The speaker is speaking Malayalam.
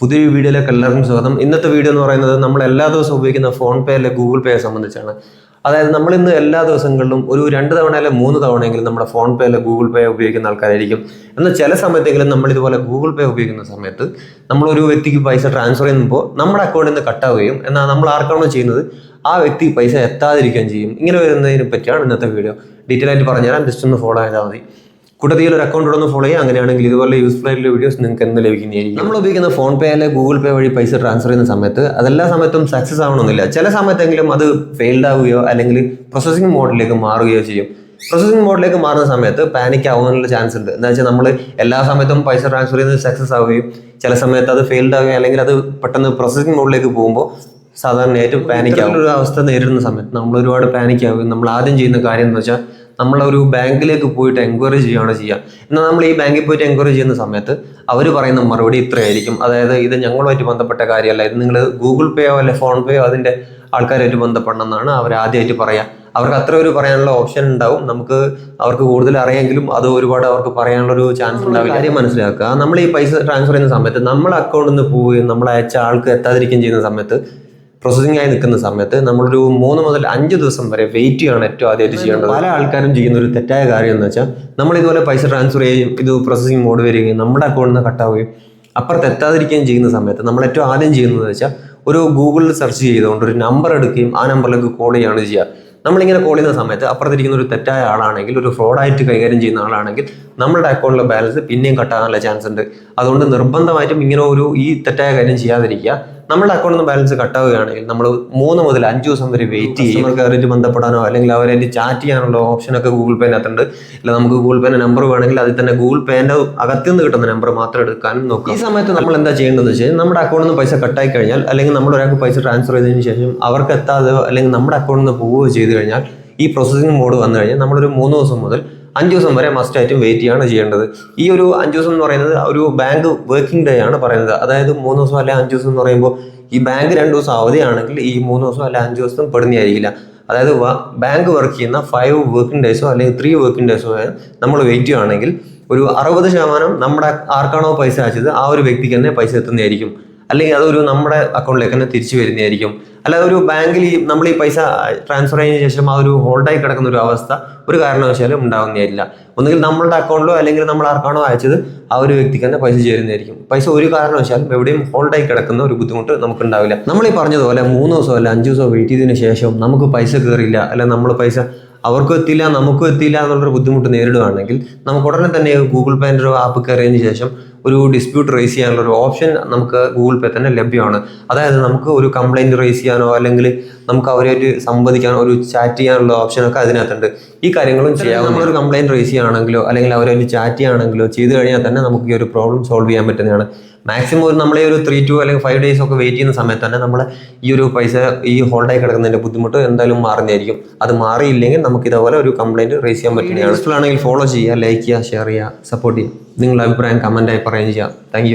പുതിയൊരു വീഡിയോയിലേക്ക് എല്ലാവർക്കും സ്വാഗതം. ഇന്നത്തെ വീഡിയോ എന്ന് പറയുന്നത് നമ്മൾ എല്ലാ ദിവസവും ഉപയോഗിക്കുന്ന ഫോൺ പേ അല്ലെ ഗൂഗിൾ പേ സംബന്ധിച്ചാണ്. അതായത് നമ്മൾ ഇന്ന് എല്ലാ ദിവസങ്ങളിലും ഒരു രണ്ട് തവണ അല്ലെ മൂന്ന് തവണയെങ്കിലും നമ്മുടെ ഫോൺ പേ അല്ലെ ഗൂഗിൾ പേ ഉപയോഗിക്കുന്ന ആൾക്കാരായിരിക്കും. എന്നാൽ ചില സമയത്തെങ്കിലും നമ്മൾ ഇതുപോലെ ഗൂഗിൾ പേ ഉപയോഗിക്കുന്ന സമയത്ത് നമ്മൾ ഒരു വ്യക്തിക്ക് പൈസ ട്രാൻസ്ഫർ ചെയ്യുമ്പോൾ നമ്മുടെ അക്കൗണ്ടിൽ നിന്ന് കട്ടാവുകയും എന്നാൽ നമ്മൾ ആർക്കാണോ ചെയ്യുന്നത് ആ വ്യക്തി പൈസ എത്താതിരിക്കുകയും ചെയ്യും. ഇങ്ങനെ വരുന്നതിനെ പറ്റിയാണ് ഇന്നത്തെ വീഡിയോ. ഡീറ്റെയിൽ ആയിട്ട് പറഞ്ഞുതരാം. ജസ്റ്റ് ഒന്ന് ഫോളോ ചെയ്താൽ മതി. കൂട്ടത്തിൽ ഒരു അക്കൗണ്ട് ഒന്ന് ഫോളോ ചെയ്യുക. അങ്ങനെയാണെങ്കിൽ ഇതുപോലെ യൂസ്ഫുൾ ആയിട്ടുള്ള വീഡിയോസ് നിങ്ങൾക്ക് എന്ന് ലഭിക്കുന്നതായിരിക്കും? നമ്മൾ ഉപയോഗിക്കുന്ന ഫോൺ പേ അല്ലെ ഗൂഗിൾ പേ വഴി പൈസ ട്രാൻസ്ഫർ ചെയ്യുന്ന സമയത്ത് അതെല്ലാ സമയത്തും സക്സസ് ആവണമെന്നില്ല. ചില സമയത്തെങ്കിലും അത് ഫെയിൽഡ് ആവുകയോ അല്ലെങ്കിൽ പ്രോസസ്സിംഗ് മോഡിലേക്ക് മാറുകയോ ചെയ്യും. പ്രോസസ്സിംഗ് മോഡിലേക്ക് മാറുന്ന സമയത്ത് പാനിക് ആവാനുള്ള ചാൻസ് ഉണ്ട്. എന്താ വെച്ചാൽ നമ്മൾ എല്ലാ സമയത്തും പൈസ ട്രാൻസ്ഫർ ചെയ്യുന്നത് സക്സസ് ആവുകയും ചില സമയത്ത് അത് ഫെയിൽഡ് ആവുകയും അല്ലെങ്കിൽ അത് പെട്ടെന്ന് പ്രോസസ്സിംഗ് മോഡിലേക്ക് പോകുമ്പോൾ സാധാരണയായിട്ട് പാനിക് ആവുന്ന ഒരു അവസ്ഥ നേരിടുന്ന സമയത്ത് നമ്മൾ ഒരുപാട് പാനിക് ആവുകയും നമ്മൾ ആദ്യം ചെയ്യുന്ന കാര്യം എന്ന് വെച്ചാൽ നമ്മളൊരു ബാങ്കിലേക്ക് പോയിട്ട് എൻക്വയറി ചെയ്യുകയാണ് ചെയ്യുക. എന്നാൽ നമ്മൾ ഈ ബാങ്കിൽ പോയിട്ട് എൻക്വയറി ചെയ്യുന്ന സമയത്ത് അവർ പറയുന്ന മറുപടി ഇത്രയായിരിക്കും. അതായത് ഇത് ഞങ്ങളുമായിട്ട് ബന്ധപ്പെട്ട കാര്യമല്ല. ഇത് നിങ്ങൾ ഗൂഗിൾ പേയോ അല്ലെ ഫോൺ പേയോ അതിന്റെ ആൾക്കാരായിട്ട് ബന്ധപ്പെടണം എന്നാണ് അവർ ആദ്യമായിട്ട് പറയുക അവർക്ക് അത്ര ഒരു പറയാനുള്ള ഓപ്ഷൻ ഉണ്ടാവും. നമുക്ക് അവർക്ക് കൂടുതൽ അറിയാമെങ്കിലും അത് ഒരുപാട് അവർക്ക് പറയാനുള്ള ഒരു ചാൻസ് ഉണ്ടാവില്ല. കാര്യം മനസ്സിലാക്കുക. നമ്മൾ ഈ പൈസ ട്രാൻസ്ഫർ ചെയ്യുന്ന സമയത്ത് നമ്മളെ അക്കൗണ്ടിൽ നിന്ന് പോവുകയും നമ്മൾ അയച്ച ആൾക്ക് എത്താതിരിക്കുകയും ചെയ്യുന്ന സമയത്ത് പ്രോസസ്സിംഗ് ആയി നിൽക്കുന്ന സമയത്ത് നമ്മളൊരു മൂന്ന് മുതൽ അഞ്ച് ദിവസം വരെ വെയിറ്റ് ചെയ്യാണ് ഏറ്റവും ആദ്യമായിട്ട് ചെയ്യേണ്ടത്. പല ആൾക്കാരും ചെയ്യുന്ന ഒരു തെറ്റായ കാര്യം എന്ന് വെച്ചാൽ നമ്മൾ ഇതുപോലെ പൈസ ട്രാൻസ്ഫർ ചെയ്യും ഇത് പ്രോസസ്സിംഗ് മോഡ് വരികയും നമ്മുടെ അക്കൗണ്ടിൽ നിന്ന് കട്ടാവുകയും അപ്പുറത്ത് എത്താതിരിക്കുകയും ചെയ്യുന്ന സമയത്ത് നമ്മൾ ഏറ്റവും ആദ്യം ചെയ്യുന്നത് വെച്ചാൽ ഒരു ഗൂഗിളിൽ സെർച്ച് ചെയ്തുകൊണ്ട് ഒരു നമ്പർ എടുക്കുകയും ആ നമ്പറിലേക്ക് കോൾ ചെയ്യുകയാണ് ചെയ്യുക. നമ്മളിങ്ങനെ കോൾ ചെയ്യുന്ന സമയത്ത് അപ്പുറത്തിരിക്കുന്ന ഒരു തെറ്റായ ആളാണെങ്കിൽ ഒരു ഫ്രോഡായിട്ട് കൈകാര്യം ചെയ്യുന്ന ആളാണെങ്കിൽ നമ്മുടെ അക്കൗണ്ടിലെ ബാലൻസ് പിന്നെയും കട്ടാകാനുള്ള ചാൻസ് ഉണ്ട്. അതുകൊണ്ട് നിർബന്ധമായിട്ടും ഇങ്ങനെ ഒരു ഈ തെറ്റായ കാര്യം ചെയ്യാതിരിക്കുക. നമ്മുടെ അക്കൗണ്ടിൽ നിന്ന് ബാലൻസ് കട്ടാവുകയാണെങ്കിൽ നമ്മൾ മൂന്ന് മുതൽ അഞ്ച് ദിവസം വരെ വെയിറ്റ് ചെയ്യും. അവർക്ക് അവരായിട്ട് ബന്ധപ്പെടാനോ അല്ലെങ്കിൽ അവരായിട്ട് ചാറ്റ് ചെയ്യാനുള്ള ഓപ്ഷനൊക്കെ ഗൂഗിൾ പേനകത്തുണ്ട് ഇല്ല നമുക്ക് ഗൂഗിൾ പേന്റെ നമ്പർ വേണമെങ്കിൽ അതിൽ തന്നെ ഗൂഗിൾ പേന്റെ അകത്തു നിന്ന് കിട്ടുന്ന നമ്പർ മാത്രം എടുക്കാനും നോക്കാം. ഈ സമയത്ത് നമ്മൾ എന്താ ചെയ്യേണ്ടതെന്ന് വെച്ചാൽ നമ്മുടെ അക്കൗണ്ടിൽ നിന്ന് പൈസ കട്ടായി കഴിഞ്ഞാൽ അല്ലെങ്കിൽ നമ്മൾ ഒരാൾക്ക് പൈസ ട്രാൻസ്ഫർ ചെയ്തതിന് ശേഷം അവർക്ക് എത്താതെ അല്ലെങ്കിൽ നമ്മുടെ അക്കൗണ്ടിൽ നിന്ന് പോവുകയോ ചെയ്തു കഴിഞ്ഞാൽ ഈ പ്രോസസ്സിംഗ് മോഡ് വന്നു കഴിഞ്ഞാൽ നമ്മളൊരു മൂന്ന് ദിവസം മുതൽ അഞ്ച് ദിവസം വരെ മസ്റ്റ് ആയിട്ടും വെയിറ്റ് ചെയ്യാണ് ചെയ്യേണ്ടത്. ഈ ഒരു അഞ്ച് ദിവസം എന്ന് പറയുന്നത് ഒരു ബാങ്ക് വർക്കിംഗ് ഡേ ആണ് പറയുന്നത്. അതായത് മൂന്ന് ദിവസം അല്ലെങ്കിൽ അഞ്ച് ദിവസം എന്ന് പറയുമ്പോൾ ഈ ബാങ്ക് രണ്ട് ദിവസം അവധിയാണെങ്കിൽ ഈ മൂന്ന് ദിവസം അല്ലെങ്കിൽ അഞ്ച് ദിവസം പെടുന്നതായിരിക്കില്ല. അതായത് ബാങ്ക് വർക്ക് ചെയ്യുന്ന ഫൈവ് വർക്കിംഗ് ഡേയ്സോ അല്ലെങ്കിൽ ത്രീ വർക്കിംഗ് ഡേയ്സോ നമ്മൾ വെയിറ്റ് ചെയ്യുകയാണെങ്കിൽ ഒരു അറുപത് ശതമാനം നമ്മുടെ ആർക്കാണോ പൈസ അയച്ചത് ആ ഒരു വ്യക്തിക്ക് തന്നെ പൈസ എത്തുന്നതായിരിക്കും. അല്ലെങ്കിൽ അതൊരു നമ്മുടെ അക്കൗണ്ടിലേക്ക് തന്നെ തിരിച്ചു വരുന്നതായിരിക്കും. അല്ലാതെ ഒരു ബാങ്കിൽ നമ്മൾ ഈ പൈസ ട്രാൻസ്ഫർ ചെയ്തതിനു ശേഷം ആ ഒരു ഹോൾഡായി കിടക്കുന്ന ഒരു അവസ്ഥ ഒരു കാരണവശാലും ഉണ്ടാകുന്നതായില്ല ഒന്നുകിൽ നമ്മളുടെ അക്കൗണ്ടിലോ അല്ലെങ്കിൽ നമ്മൾ ആർക്കാണോ അയച്ചത് ആ ഒരു വ്യക്തിക്ക് തന്നെ പൈസ ചേരുന്നതായിരിക്കും. പൈസ ഒരു കാരണവശാലും എവിടെയും ഹോൾഡായി കിടക്കുന്ന ഒരു ബുദ്ധിമുട്ട് നമുക്ക് ഉണ്ടാവില്ല നമ്മൾ ഈ പറഞ്ഞതുപോലെ മൂന്ന് ദിവസം അല്ല അഞ്ച് ദിവസം വെയിറ്റ് ചെയ്തതിനു ശേഷം നമുക്ക് പൈസ കയറില്ല അല്ല നമ്മൾ പൈസ അവർക്കും എത്തില്ല നമുക്കും എത്തില്ല എന്നുള്ളൊരു ബുദ്ധിമുട്ട് നേരിടുകയാണെങ്കിൽ നമുക്ക് ഉടനെ തന്നെ ഗൂഗിൾ പേന്റെ ഒരു ആപ്പ് കയറിയതിന് ശേഷം ഒരു ഡിസ്പ്യൂട്ട് റേസ് ചെയ്യാനുള്ള ഒരു ഓപ്ഷൻ നമുക്ക് ഗൂഗിൾ പേ തന്നെ ലഭ്യമാണ്. അതായത് നമുക്ക് ഒരു കംപ്ലൈന്റ് റേസ് ചെയ്യാനോ അല്ലെങ്കിൽ നമുക്ക് അവരായിട്ട് സംവദിക്കാൻ ഒരു ചാറ്റ് ചെയ്യാനുള്ള ഓപ്ഷനൊക്കെ അതിനകത്തുണ്ട്. ഈ കാര്യങ്ങളും ചെയ്യാം നമ്മളൊരു കംപ്ലൈന്റ് റേസ് ചെയ്യുകയാണെങ്കിലോ അല്ലെങ്കിൽ അവരായിട്ട് ചാറ്റ് ചെയ്യുകയാണെങ്കിലോ ചെയ്ത് കഴിഞ്ഞാൽ തന്നെ നമുക്ക് ഈ ഒരു പ്രോബ്ലം സോൾവ് ചെയ്യാൻ പറ്റുന്നതാണ്. മാക്സിമം ഒരു നമ്മളെ ഒരു ത്രീ ടു അല്ലെങ്കിൽ ഫൈവ് ഡേയ്സ് ഒക്കെ വെയിറ്റ് ചെയ്യുന്ന സമയത്ത് തന്നെ നമ്മൾ ഈ ഒരു പൈസ ഈ ഹോൾഡായി കിടക്കുന്നതിന്റെ ബുദ്ധിമുട്ട് എന്തായാലും മാറുന്നതായിരിക്കും. അത് മാറിയില്ലെങ്കിൽ നമുക്ക് ഇതേപോലെ ഒരു കംപ്ലൈന്റ് റേസ് ചെയ്യാൻ പറ്റുന്നതാണ്. യൂസ്ഫുൾ ആണെങ്കിൽ ഫോളോ ചെയ്യുക ലൈക്ക് ചെയ്യുക ഷെയർ ചെയ്യുക സപ്പോർട്ട് ചെയ്യുക. നിങ്ങളുടെ അഭിപ്രായം കമന്റായി പറയുകയും ചെയ്യുക താങ്ക്